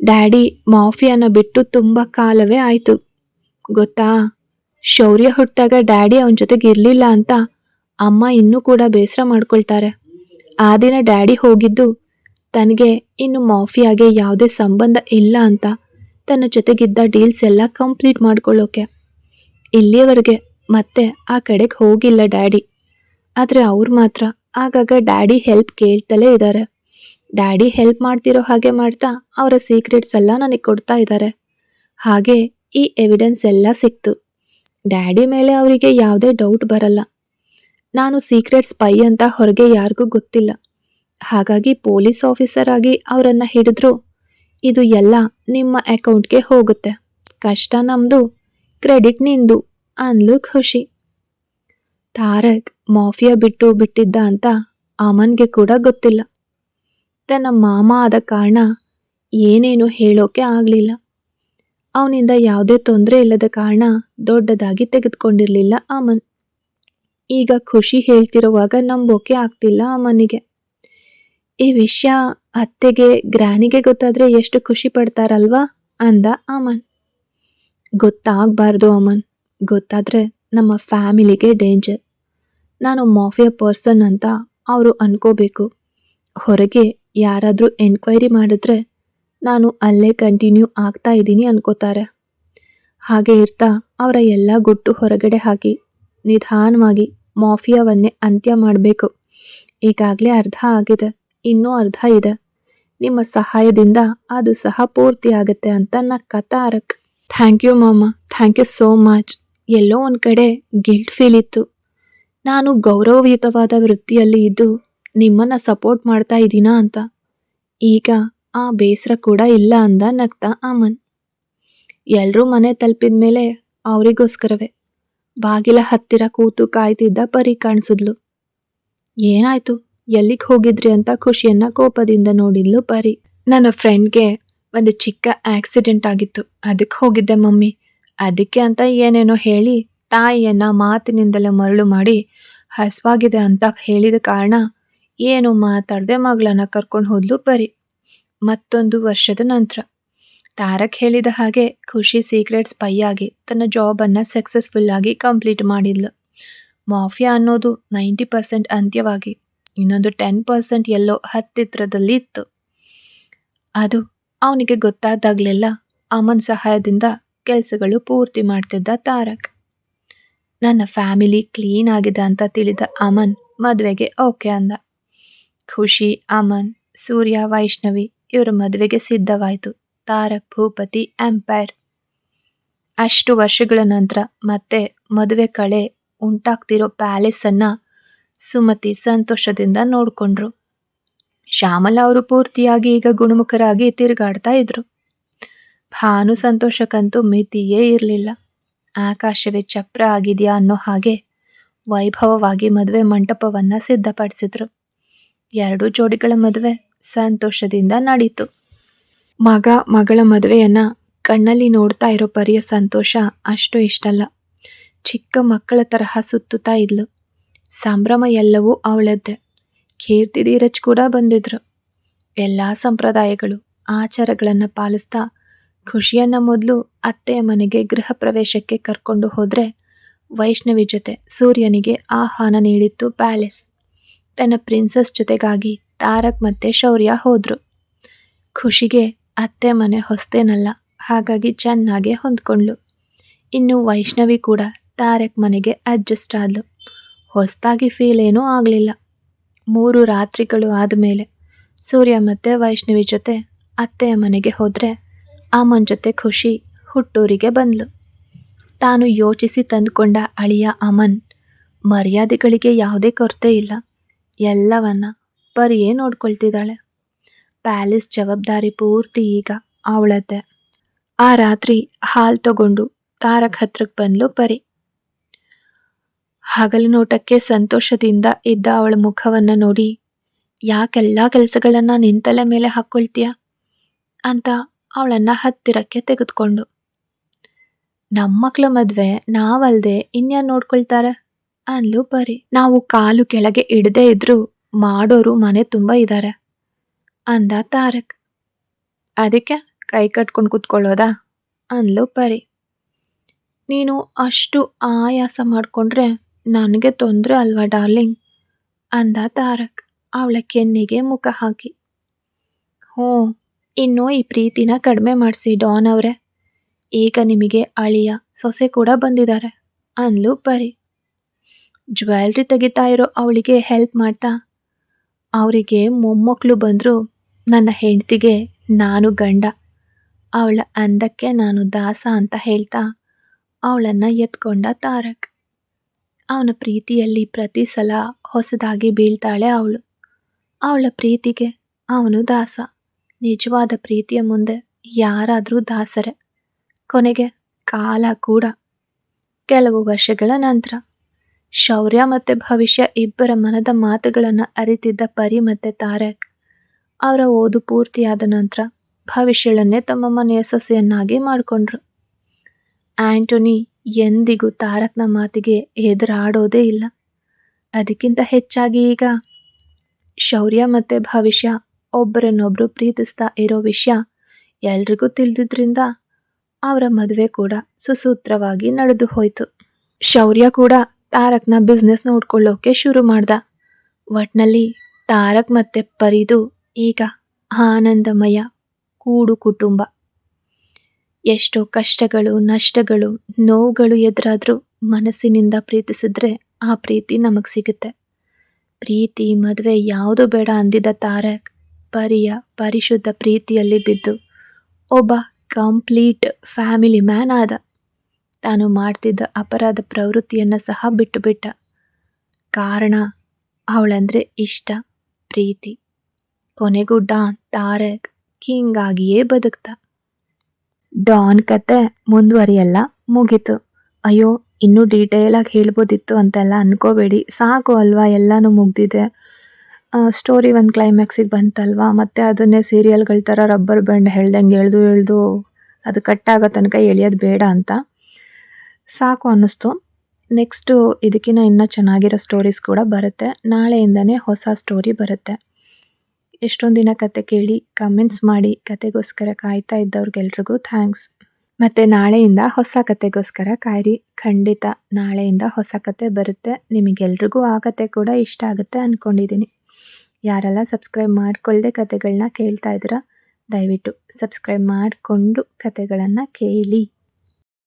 A: ಡ್ಯಾಡಿ ಮಾಫಿಯನ್ನು ಬಿಟ್ಟು ತುಂಬ ಕಾಲವೇ ಆಯಿತು. ಗೊತ್ತಾ? ಶೌರ್ಯ ಹುಟ್ಟಿದಾಗ ಡ್ಯಾಡಿ ಅವನ ಜೊತೆಗೆ ಇರಲಿಲ್ಲ ಅಂತ ಅಮ್ಮ ಇನ್ನೂ ಕೂಡ ಬೇಸರ ಮಾಡ್ಕೊಳ್ತಾರೆ. ಆ ದಿನ ಡ್ಯಾಡಿ ಹೋಗಿದ್ದು, ತನಗೆ ಇನ್ನು ಮಾಫಿಯಾಗೆ ಯಾವುದೇ ಸಂಬಂಧ ಇಲ್ಲ ಅಂತ ತನ್ನ ಜೊತೆಗಿದ್ದ ಡೀಲ್ಸ್ ಎಲ್ಲ ಕಂಪ್ಲೀಟ್ ಮಾಡ್ಕೊಳ್ಳೋಕೆ. ಇಲ್ಲಿಯವರೆಗೆ ಮತ್ತೆ ಆ ಕಡೆಗೆ ಹೋಗಿಲ್ಲ ಡ್ಯಾಡಿ. ಆದರೆ ಅವ್ರು ಮಾತ್ರ ಆಗಾಗ ಡ್ಯಾಡಿ ಹೆಲ್ಪ್ ಕೇಳ್ತಲೇ ಇದ್ದಾರೆ ಡ್ಯಾಡಿ ಹೆಲ್ಪ್ ಮಾಡ್ತಿರೋ ಹಾಗೆ ಮಾಡ್ತಾ ಅವರ ಸೀಕ್ರೆಟ್ಸ್ ಎಲ್ಲ ನನಗೆ ಕೊಡ್ತಾ ಇದ್ದಾರೆ ಹಾಗೆ ಈ ಎವಿಡೆನ್ಸ್ ಎಲ್ಲ ಸಿಕ್ತು. ಡ್ಯಾಡಿ ಮೇಲೆ ಅವರಿಗೆ ಯಾವುದೇ ಡೌಟ್ ಬರಲ್ಲ. ನಾನು ಸೀಕ್ರೆಟ್ ಸ್ಪೈ ಅಂತ ಹೊರಗೆ ಯಾರಿಗೂ ಗೊತ್ತಿಲ್ಲ. ಹಾಗಾಗಿ ಪೊಲೀಸ್ ಆಫೀಸರ್ ಆಗಿ ಅವರನ್ನು ಹಿಡಿದ್ರು. ಇದು ಎಲ್ಲ ನಿಮ್ಮ ಅಕೌಂಟ್ಗೆ ಹೋಗುತ್ತೆ. ಕಷ್ಟ ನಮ್ದು ಕ್ರೆಡಿಟ್ ನಿಂದು, ಅಂದ್ಲು ಖುಷಿ. ತಾರಕ್, ಮಾಫಿಯಾ ಬಿಟ್ಟು ಬಿಟ್ಟಿದ್ದ ಅಂತ ಅಮನ್ಗೆ ಕೂಡ ಗೊತ್ತಿಲ್ಲ. ತನ್ನ ಮಾಮ ಆದ ಕಾರಣ ಏನೇನು ಹೇಳೋಕೆ ಆಗಲಿಲ್ಲ. ಅವನಿಂದ ಯಾವುದೇ ತೊಂದರೆ ಇಲ್ಲದ ಕಾರಣ ದೊಡ್ಡದಾಗಿ ತೆಗೆದುಕೊಂಡಿರಲಿಲ್ಲ ಅಮನ್. ಈಗ ಖುಷಿ ಹೇಳ್ತಿರುವಾಗ ನಂಬೋಕೆ ಆಗ್ತಿಲ್ಲ ಅಮನಿಗೆ. ಈ ವಿಷಯ ಅತ್ತೆಗೆ ಗ್ರಾನಿಗೆ ಗೊತ್ತಾದರೆ ಎಷ್ಟು ಖುಷಿ ಪಡ್ತಾರಲ್ವಾ? ಅಂದ ಅಮನ್. ಗೊತ್ತಾಗಬಾರ್ದು ಅಮನ್. ಗೊತ್ತಾದರೆ ನಮ್ಮ ಫ್ಯಾಮಿಲಿಗೆ ಡೇಂಜರ್. ನಾನು ಮಾಫಿಯಾ ಪರ್ಸನ್ ಅಂತ ಅವರು ಅನ್ಕೋಬೇಕು. ಹೊರಗೆ ಯಾರಾದರೂ ಎನ್ಕ್ವೈರಿ ಮಾಡಿದ್ರೆ ನಾನು ಅಲ್ಲೇ ಕಂಟಿನ್ಯೂ ಆಗ್ತಾ ಇದ್ದೀನಿ ಅನ್ಕೋತಾರೆ. ಹಾಗೆ ಇರ್ತಾ ಅವರ ಎಲ್ಲ ಗುಟ್ಟು ಹೊರಗಡೆ ಹಾಕಿ ನಿಧಾನವಾಗಿ ಮಾಫಿಯಾವನ್ನೇ ಅಂತ್ಯ ಮಾಡಬೇಕು. ಈಗಾಗಲೇ ಅರ್ಧ ಆಗಿದೆ, ಇನ್ನೂ ಅರ್ಧ ಇದೆ. ನಿಮ್ಮ ಸಹಾಯದಿಂದ ಅದು ಸಹ ಪೂರ್ತಿ ಆಗುತ್ತೆ ಅಂತ ನಕ್ಕ ಕತಾರಕ್. ಥ್ಯಾಂಕ್ ಯು ಮಾಮ, ಥ್ಯಾಂಕ್ ಯು ಸೋ ಮಚ್. ಎಲ್ಲೋ ಒಂದು ಕಡೆ ಗಿಲ್ಟ್ ಫೀಲ್ ಇತ್ತು. ನಾನು ಗೌರವಯುತವಾದ ವೃತ್ತಿಯಲ್ಲಿ ಇದ್ದು ನಿಮ್ಮನ್ನ ಸಪೋರ್ಟ್ ಮಾಡ್ತಾ ಇದ್ದೀನಾ ಅಂತ. ಈಗ ಆ ಬೇಸರ ಕೂಡ ಇಲ್ಲ ಅಂದ ನಗ್ತಾ ಅಮನ್. ಎಲ್ಲರೂ ಮನೆ ತಲುಪಿದ ಮೇಲೆ ಅವರಿಗೋಸ್ಕರವೇ. ಬಾಗಿಲ ಹತ್ತಿರ ಕೂತು ಕಾಯ್ತಿದ್ದ ಪರಿ ಕಾಣಿಸಿದ್ಲು. ಏನಾಯ್ತು? ಎಲ್ಲಿಗೆ ಹೋಗಿದ್ರಿ ಅಂತ ಖುಷಿಯನ್ನ ಕೋಪದಿಂದ ನೋಡಿದ್ಲು ಪರಿ. ನನ್ನ ಫ್ರೆಂಡ್ಗೆ ಒಂದು ಚಿಕ್ಕ ಆಕ್ಸಿಡೆಂಟ್ ಆಗಿತ್ತು. ಅದಕ್ಕೆ ಹೋಗಿದ್ದೆ ಮಮ್ಮಿ. ಅದಕ್ಕೆ ಅಂತ ಏನೇನೋ ಹೇಳಿ ತಾಯಿಯನ್ನ ಮಾತಿನಿಂದಲೇ ಮರಳು ಮಾಡಿ ಹಸ್ವಾಗಿದೆ ಅಂತ ಹೇಳಿದ ಕಾರಣ ಏನು ಮಾತಾಡದೆ ಮಗಳನ್ನ ಕರ್ಕೊಂಡು ಹೋದ್ಲು ಬರಿ. ಮತ್ತೊಂದು ವರ್ಷದ ನಂತರ. ತಾರಕ್ ಹೇಳಿದ ಹಾಗೆ ಖುಷಿ ಸೀಕ್ರೆಟ್ ಸ್ಪೈ ಆಗಿ ತನ್ನ ಜಾಬನ್ನು ಸಕ್ಸಸ್ಫುಲ್ ಆಗಿ ಕಂಪ್ಲೀಟ್ ಮಾಡಿದ್ಲು. ಮಾಫಿಯಾ ಅನ್ನೋದು ನೈಂಟಿ ಪರ್ಸೆಂಟ್ ಅಂತ್ಯವಾಗಿ, ಇನ್ನೊಂದು ಟೆನ್ ಪರ್ಸೆಂಟ್ ಎಲ್ಲೋ ಹತ್ತಿತ್ರದಲ್ಲಿ ಇತ್ತು. ಅದು ಅವನಿಗೆ ಗೊತ್ತಾದಾಗಲೆಲ್ಲ ಅಮನ್ ಸಹಾಯದಿಂದ ಕೆಲಸಗಳು ಪೂರ್ತಿ ಮಾಡ್ತಿದ್ದ ತಾರಕ್. ನನ್ನ ಫ್ಯಾಮಿಲಿ ಕ್ಲೀನ್ ಆಗಿದೆ ಅಂತ ತಿಳಿದ ಅಮನ್ ಮದುವೆಗೆ ಓಕೆ ಅಂದ. ಖುಷಿ, ಅಮನ್, ಸೂರ್ಯ, ವೈಷ್ಣವಿ ಇವರ ಮದುವೆಗೆ ಸಿದ್ಧವಾಯಿತು. ತಾರಕ್, ಭೂಪತಿ ಎಂಪೈರ್ ಅಷ್ಟು ವರ್ಷಗಳ ನಂತರ ಮತ್ತೆ ಮದುವೆ ಕಳೆ ಉಂಟಾಗ್ತಿರೋ ಪ್ಯಾಲೇಸನ್ನು ಸುಮತಿ ಸಂತೋಷದಿಂದ ನೋಡಿಕೊಂಡ್ರು. ಶ್ಯಾಮಲ ಅವರು ಪೂರ್ತಿಯಾಗಿ ಈಗ ಗುಣಮುಖರಾಗಿ ತಿರುಗಾಡ್ತಾ ಇದ್ರು. ಭಾನು ಸಂತೋಷಕ್ಕಂತೂ ಮಿತಿಯೇ ಇರಲಿಲ್ಲ. ಆಕಾಶವೇ ಚಪ್ರ ಆಗಿದೆಯಾ ಅನ್ನೋ ಹಾಗೆ ವೈಭವವಾಗಿ ಮದುವೆ ಮಂಟಪವನ್ನು ಸಿದ್ಧಪಡಿಸಿದ್ರು. ಎರಡು ಜೋಡಿಗಳ ಮದುವೆ ಸಂತೋಷದಿಂದ ನಡೀತು. ಮಗ ಮಗಳ ಮದುವೆಯನ್ನ ಕಣ್ಣಲ್ಲಿ ನೋಡ್ತಾ ಇರೋ ಪರಿಯ ಸಂತೋಷ ಅಷ್ಟು ಇಷ್ಟಲ್ಲ. ಚಿಕ್ಕ ಮಕ್ಕಳ ತರಹ ಸುತ್ತುತ್ತಾ ಇದ್ಲು. ಸಂಭ್ರಮ ಎಲ್ಲವೂ ಅವಳದ್ದೆ. ಕೀರ್ತಿ ಧೀರಜ್ ಕೂಡ ಬಂದಿದ್ರು. ಎಲ್ಲ ಸಂಪ್ರದಾಯಗಳು, ಆಚಾರಗಳನ್ನು ಪಾಲಿಸ್ತಾ ಖುಷಿಯನ್ನ ಮೊದಲು ಅತ್ತೆಯ ಮನೆಗೆ ಗೃಹ ಪ್ರವೇಶಕ್ಕೆ ಕರ್ಕೊಂಡು ಹೋದರೆ ವೈಷ್ಣವಿ ಜೊತೆ ಸೂರ್ಯನಿಗೆ ಆಹ್ವಾನ ನೀಡಿತ್ತು ಪ್ಯಾಲೇಸ್. ತನ್ನ ಪ್ರಿನ್ಸಸ್ ಜೊತೆಗಾಗಿ ತಾರಕ್ ಮತ್ತೆ ಶೌರ್ಯ ಹೋದರು. ಖುಷಿಗೆ ಅತ್ತೆ ಮನೆ ಹೊಸ್ತೇನಲ್ಲ, ಹಾಗಾಗಿ ಚೆನ್ನಾಗೆ ಹೊಂದ್ಕೊಂಡ್ಲು ಇನ್ನು ವೈಷ್ಣವಿ ಕೂಡ ತಾರಕ್ ಮನೆಗೆ ಅಡ್ಜಸ್ಟ್ ಆದ್ಲು. ಹೊಸದಾಗಿ ಫೀಲ್ ಏನೂ ಆಗಲಿಲ್ಲ. ಮೂರು ರಾತ್ರಿಗಳು ಆದಮೇಲೆ ಸೂರ್ಯ ಮತ್ತೆ ವೈಷ್ಣವಿ ಜೊತೆ ಅತ್ತೆಯ ಮನೆಗೆ ಹೋದರೆ ಅಮ್ಮನ ಜೊತೆ ಖುಷಿ ಹುಟ್ಟೂರಿಗೆ ಬಂದ್ಲು. ತಾನು ಯೋಚಿಸಿ ತಂದುಕೊಂಡ ಅಳಿಯ ಅಮನ್ ಮರ್ಯಾದೆಗಳಿಗೆ ಯಾವುದೇ ಕೊರತೆ ಇಲ್ಲ. ಎಲ್ಲವನ್ನ ಪರಿಯೇ ನೋಡ್ಕೊಳ್ತಿದ್ದಾಳೆ. ಪ್ಯಾಲೇಸ್ ಜವಾಬ್ದಾರಿ ಪೂರ್ತಿ ಈಗ ಅವಳದ್ದೆ. ಆ ರಾತ್ರಿ ಹಾಲ್ ತಗೊಂಡು ತಾರಕ್ ಹತ್ರಕ್ಕೆ ಬಂದ್ಲು ಪರಿ. ಹಗಲು ನೋಟಕ್ಕೆ ಸಂತೋಷದಿಂದ ಇದ್ದ ಅವಳ ಮುಖವನ್ನ ನೋಡಿ ಯಾಕೆಲ್ಲ ಕೆಲಸಗಳನ್ನ ನಿಂತಲೆ ಮೇಲೆ ಹಾಕ್ಕೊಳ್ತೀಯ ಅಂತ ಅವಳನ್ನ ಹತ್ತಿರಕ್ಕೆ ತೆಗೆದುಕೊಂಡು. ನಮ್ಮ ಮಕ್ಳ ಮದುವೆ ನಾವಲ್ದೆ ಇನ್ಯಾರು ನೋಡ್ಕೊಳ್ತಾರೆ? ಅಂದ್ಲು ಪರಿ. ನಾವು ಕಾಲು ಕೆಳಗೆ ಇಡದೆ ಇದ್ರು ಮಾಡೋರು ಮನೆ ತುಂಬ ಇದ್ದಾರೆ ಅಂದ ತಾರಕ್. ಅದಕ್ಕೆ ಕೈ ಕಟ್ಕೊಂಡು ಕೂತ್ಕೊಳ್ಳೋದಾ ಅಂದ್ಲು ಪರಿ. ನೀನು ಅಷ್ಟು ಆಯಾಸ ಮಾಡಿಕೊಂಡ್ರೆ ನನಗೆ ತೊಂದರೆ ಅಲ್ವಾ ಡಾರ್ಲಿಂಗ್ ಅಂದ ತಾರಕ್. ಅವಳ ಕೆನ್ನಿಗೆ ಮುಖ ಹಾಕಿ. ಹ್ಞೂ, ಇನ್ನೂ ಈ ಪ್ರೀತಿನ ಕಡಿಮೆ ಮಾಡಿಸಿ ಡಾನ್ ಅವರೇ. ಈಗ ನಿಮಗೆ ಅಳಿಯ ಸೊಸೆ ಕೂಡ ಬಂದಿದ್ದಾರೆ ಅಂದ್ಲು ಪರಿ. ಜ್ಯುವೆಲ್ರಿ ತೆಗಿತಾ ಇರೋ ಅವಳಿಗೆ ಹೆಲ್ಪ್ ಮಾಡ್ತಾ, ಅವರಿಗೆ ಮೊಮ್ಮಕ್ಕಳು ಬಂದರು ನನ್ನ ಹೆಂಡತಿಗೆ ನಾನು ಗಂಡ, ಅವಳ ಅಂದಕ್ಕೆ ನಾನು ದಾಸ ಅಂತ ಹೇಳ್ತಾ, ಅವಳನ್ನು ಎತ್ಕೊಂಡ ತಾರಕ್. ಅವನ ಪ್ರೀತಿಯಲ್ಲಿ ಪ್ರತಿ ಸಲ ಹೊಸದಾಗಿ ಬೀಳ್ತಾಳೆ ಅವಳು. ಅವಳ ಪ್ರೀತಿಗೆ ಅವನು ದಾಸ. ನಿಜವಾದ ಪ್ರೀತಿಯ ಮುಂದೆ ಯಾರಾದರೂ ದಾಸರೇ. ಕೊನೆಗೆ ಕಾಲ ಕೂಡ. ಕೆಲವು ವರ್ಷಗಳ ನಂತರ. ಶೌರ್ಯ ಮತ್ತು ಭವಿಷ್ಯ ಇಬ್ಬರ ಮನದ ಮಾತುಗಳನ್ನು ಅರಿತಿದ್ದ ಪರಿ ಮತ್ತು ತಾರಕ್. ಅವರ ಓದು ಪೂರ್ತಿಯಾದ ನಂತರ ಭವಿಷ್ಯಳನ್ನೇ ತಮ್ಮ ಮನೆಯ ಸೊಸೆಯನ್ನಾಗಿ ಮಾಡಿಕೊಂಡ್ರು. ಆಂಟೋನಿ ಎಂದಿಗೂ ತಾರಕ್ನ ಮಾತಿಗೆ ಎದುರಾಡೋದೇ ಇಲ್ಲ. ಅದಕ್ಕಿಂತ ಹೆಚ್ಚಾಗಿ ಈಗ ಶೌರ್ಯ ಮತ್ತು ಭವಿಷ್ಯ ಒಬ್ಬರನ್ನೊಬ್ಬರು ಪ್ರೀತಿಸ್ತಾ ಇರೋ ವಿಷಯ ಎಲ್ರಿಗೂ ತಿಳಿದಿದ್ರಿಂದ ಅವರ ಮದುವೆ ಕೂಡ ಸುಸೂತ್ರವಾಗಿ ನಡೆದು ಹೋಯಿತು. ಶೌರ್ಯ ಕೂಡ ತಾರಕ್ನ ಬಿಸ್ನೆಸ್ ನೋಡ್ಕೊಳ್ಳೋಕೆ ಶುರು ಮಾಡ್ದ. ಒಟ್ನಲ್ಲಿ ತಾರಕ್ ಮತ್ತೆ ಪರಿದು ಈಗ ಆನಂದಮಯ ಕೂಡು ಕುಟುಂಬ. ಎಷ್ಟೋ ಕಷ್ಟಗಳು, ನಷ್ಟಗಳು, ನೋವುಗಳು ಎದುರಾದರೂ ಮನಸ್ಸಿನಿಂದ ಪ್ರೀತಿಸಿದ್ರೆ ಆ ಪ್ರೀತಿ ನಮಗೆ ಸಿಗುತ್ತೆ. ಪ್ರೀತಿ, ಮದುವೆ ಯಾವುದು ಬೇಡ ಅಂದಿದ್ದ ತಾರಕ್ ಪರಿಯ ಪರಿಶುದ್ಧ ಪ್ರೀತಿಯಲ್ಲಿ ಬಿದ್ದು ಒಬ್ಬ ಕಂಪ್ಲೀಟ್ ಫ್ಯಾಮಿಲಿ ಮ್ಯಾನ್ ಆದ. ತಾನು ಮಾಡ್ತಿದ್ದ ಅಪರಾಧ ಪ್ರವೃತ್ತಿಯನ್ನು ಸಹ ಬಿಟ್ಟುಬಿಟ್ಟ. ಕಾರಣ ಅವಳಂದ್ರೆ ಇಷ್ಟ, ಪ್ರೀತಿ. ಕೊನೆಗೂ ಡಾನ್ ತಾರಕ್ ಕಿಂಗ್ ಆಗಿಯೇ ಬದುಕ್ತ. ಡಾನ್ ಕತೆ ಮುಂದುವರಿಯಲ್ಲ, ಮುಗೀತು. ಅಯ್ಯೋ, ಇನ್ನೂ ಡೀಟೇಲಾಗಿ ಹೇಳ್ಬೋದಿತ್ತು ಅಂತೆಲ್ಲ ಅನ್ಕೋಬೇಡಿ. ಸಾಕು ಅಲ್ವಾ, ಎಲ್ಲನೂ ಮುಗ್ದಿದೆ. ಸ್ಟೋರಿ ಒಂದು ಕ್ಲೈಮ್ಯಾಕ್ಸಿಗೆ ಬಂತಲ್ವಾ? ಮತ್ತು ಅದನ್ನೇ ಸೀರಿಯಲ್ಗಳ ಥರ ರಬ್ಬರ್ ಬ್ಯಾಂಡ್ ಹೇಳ್ದಂಗೆ ಎಳ್ದು ಎಳ್ದು ಅದು ಕಟ್ಟಾಗೋ ತನಕ ಎಳಿಯೋದು ಬೇಡ ಅಂತ. ಸಾಕು ಅನ್ನಿಸ್ತು. ನೆಕ್ಸ್ಟು ಇದಕ್ಕಿಂತ ಇನ್ನೂ ಚೆನ್ನಾಗಿರೋ ಸ್ಟೋರೀಸ್ ಕೂಡ ಬರುತ್ತೆ. ನಾಳೆಯಿಂದನೇ ಹೊಸ ಸ್ಟೋರಿ ಬರುತ್ತೆ. ಎಷ್ಟೊಂದು ದಿನ ಕತೆ ಕೇಳಿ ಕಮೆಂಟ್ಸ್ ಮಾಡಿ, ಕತೆಗೋಸ್ಕರ ಕಾಯ್ತಾ ಇದ್ದವ್ರಿಗೆಲ್ರಿಗೂ ಥ್ಯಾಂಕ್ಸ್ ಮತ್ತು ನಾಳೆಯಿಂದ ಹೊಸ ಕತೆಗೋಸ್ಕರ ಕಾಯಿರಿ. ಖಂಡಿತ ನಾಳೆಯಿಂದ ಹೊಸ ಕತೆ ಬರುತ್ತೆ. ನಿಮಗೆಲ್ರಿಗೂ ಆ ಕತೆ ಕೂಡ ಇಷ್ಟ ಆಗುತ್ತೆ ಅಂದ್ಕೊಂಡಿದ್ದೀನಿ ಯಾರೆಲ್ಲ ಸಬ್ಸ್ಕ್ರೈಬ್ ಮಾಡಿಕೊಳ್ಳದೆ ಕತೆಗಳನ್ನ ಕೇಳ್ತಾ ಇದ್ದೀರಾ, ದಯವಿಟ್ಟು ಸಬ್ಸ್ಕ್ರೈಬ್ ಮಾಡಿಕೊಂಡು ಕತೆಗಳನ್ನು ಕೇಳಿ.